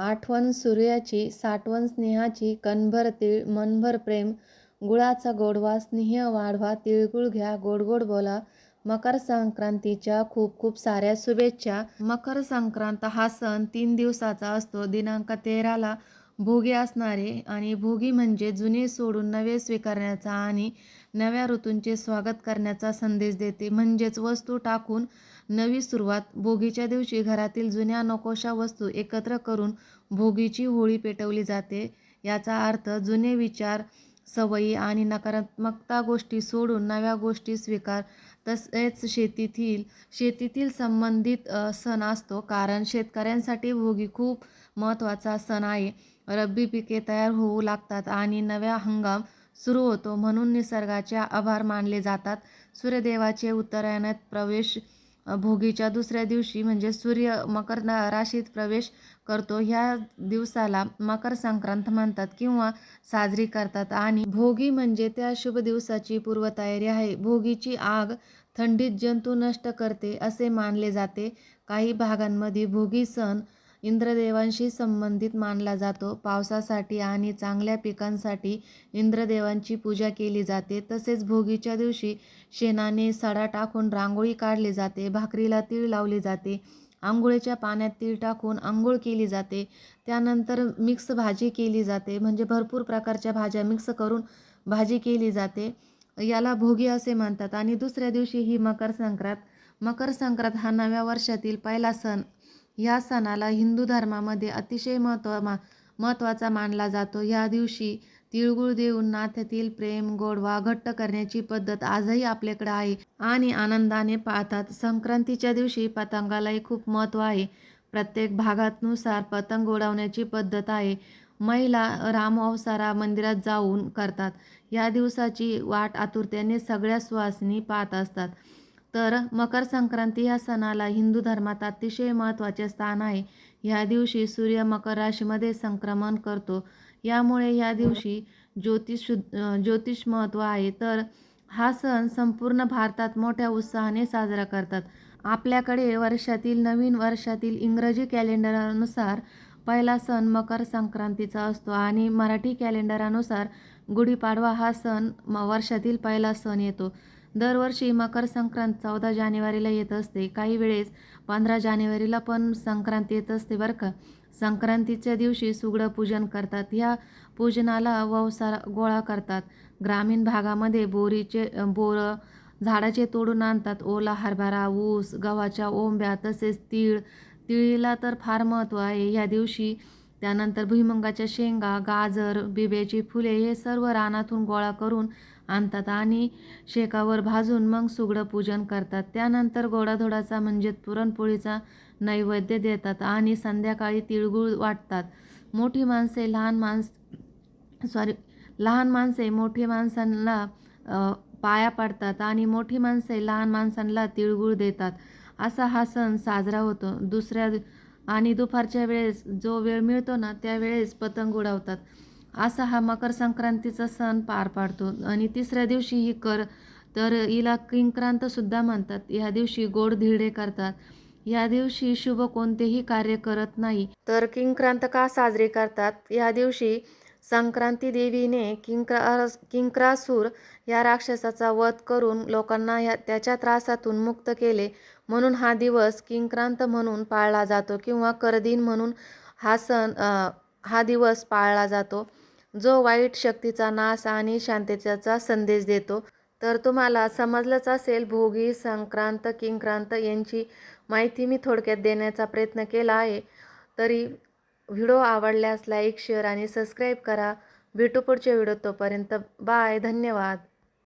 आठवण सूर्याची साठवण स्नेहाची कणभर तीळ मनभर प्रेम गुळाचा गोडवा स्नेह वाढवा तिळगुळ घ्या गोड गोड बोला. मकर संक्रांतीच्या खूप खूप साऱ्या शुभेच्छा. मकर संक्रांत हा सण तीन दिवसाचा असतो. दिनांक तेराला भोगी असणारे आणि भोगी म्हणजे जुने सोडून नवे स्वीकारण्याचा आणि नव्या ऋतूंचे स्वागत करण्याचा संदेश देते. म्हणजेच वस्तू टाकून नवी सुरुवात भोगीच्या दिवशी घरातील जुन्या नकोशा वस्तू एकत्र करून भोगीची होळी पेटवली जाते. याचा अर्थ जुने विचार सवयी आणि नकारात्मकता गोष्टी सोडून नव्या गोष्टी स्वीकार. तसेच शेतीतील शेतीतील संबंधित सण असतो. कारण शेतकऱ्यांसाठी भोगी खूप महत्त्वाचा सण आहे. रब्बी पिके तयार होऊ लागतात आणि नव्या हंगाम सुरू होतो म्हणून निसर्गाचे आभार मानले जातात. सूर्यदेवाचे उत्तरायणात प्रवेश भोगीच्या दुसऱ्या दिवशी म्हणजे सूर्य मकर राशीत प्रवेश करतो. ह्या दिवसाला मकर संक्रांत म्हणतात किंवा साजरी करतात आणि भोगी म्हणजे त्या शुभ दिवसाची पूर्वतयारी आहे. भोगीची आग थंडीत जंतू नष्ट करते असे मानले जाते. काही भागांमध्ये भोगी सण इंद्रदेवांशी संबंधित मानला जातो. पावसासाठी आणि चांगल्या पिकांसाठी इंद्रदेवांची पूजा केली जाते. तसेच भोगीच्या दिवशी शेणाने सडा टाकून रांगोळी काढली जाते. भाकरीला तीळ लावली जाते. आंघोळीच्या पाण्यात तीळ टाकून आंघोळ केली जाते. त्यानंतर मिक्स भाजी केली जाते. म्हणजे भरपूर प्रकारच्या भाज्या मिक्स करून भाजी केली जाते. याला भोगी असे म्हणतात. आणि दुसऱ्या दिवशी ही मकर संक्रांत. मकर संक्रांत हा नव्या वर्षातील पहिला सण. या सणाला हिंदू धर्मामध्ये अतिशय महत्त्व मा महत्त्वाचा मानला जातो. या दिवशी तिळगुळ देऊन नात्यातील प्रेम गोडवा घट्ट करण्याची पद्धत आजही आपल्याकडे आहे आणि आनंदाने पाळतात संक्रांतीच्या दिवशी पतंगालाही खूप महत्त्व आहे. प्रत्येक भागातनुसार पतंग उडवण्याची पद्धत आहे. महिला रामअवसारा मंदिरात जाऊन करतात. या दिवसाची वाट आतुरतेने सगळ्या सुवासिनी पाहत असतात. तर मकर संक्रांती या सणाला हिंदू धर्मात अतिशय महत्त्वाचे स्थान आहे. ह्या दिवशी सूर्य मकर राशीमध्ये संक्रमण करतो. यामुळे या दिवशी ज्योतिष ज्योतिष महत्त्व आहे. तर हा सण संपूर्ण भारतात मोठ्या उत्साहाने साजरा करतात. आपल्याकडे वर्षातील नवीन वर्षातील इंग्रजी कॅलेंडरानुसार पहिला सण मकर संक्रांतीचा असतो आणि मराठी कॅलेंडरानुसार गुढीपाडवा हा सण म वर्षातील पहिला सण येतो. दरवर्षी मकर संक्रांत चौदा जानेवारीला येत असते. काही वेळेस पंधरा जानेवारीला पण संक्रांत येत असते बरं का. संक्रांतीच्या दिवशी सुगडं पूजन करतात. ह्या पूजनाला ववसा गोळा करतात. ग्रामीण भागामध्ये बोरीचे बोरं झाडाचे तोडून आणतात. ओला हरभरा ऊस गव्हाच्या ओंब्या तसेच तीळ तिळीला तर फार महत्त्व आहे. या दिवशी त्यानंतर भुईमुगाच्या शेंगा गाजर बिब्याची फुले हे सर्व रानातून गोळा करून आणतात आणि शेकावर भाजून मग सुगडं पूजन करतात. त्यानंतर गोडाधोडाचा म्हणजे पुरणपोळीचा नैवेद्य देतात आणि संध्याकाळी तिळगुळ वाटतात. मोठी माणसे लहान माणस सॉरी लहान माणसे मोठी माणसांना पाया पडतात आणि मोठी माणसे लहान माणसांना तिळगुळ देतात. असा हा सण साजरा होतो. दुसऱ्या आणि दुपारच्या वेळेस जो वेळ मिळतो ना त्यावेळेस पतंग उडवतात. असा हा मकर संक्रांतीचा सण पार पाडतो. आणि तिसऱ्या दिवशी ही कर तर हिला किंक्रांतसुद्धा म्हणतात. या दिवशी गोड धिरडे करतात. या दिवशी शुभ कोणतेही कार्य करत नाही. तर किंक्रांत का साजरी करतात? या दिवशी संक्रांती देवीने किंक्रा किंक्रासूर या राक्षसाचा वध करून लोकांना ह्या त्याच्या त्रासातून मुक्त केले. म्हणून हा दिवस किंक्रांत म्हणून पाळला जातो किंवा करदिन म्हणून हा सण हा दिवस पाळला जातो. जो वाईट शक्तीचा नाश आणि शांततेचा संदेश देतो. तर तुम्हाला समजलंच असेल भोगी संक्रांत किंक्रांत यांची माहिती मी थोडक्यात देण्याचा प्रयत्न केला आहे. तरी व्हिडिओ आवडल्यास लाईक शेअर आणि सबस्क्राईब करा. भेटू पुढच्या व्हिडिओ तोपर्यंत बाय. धन्यवाद.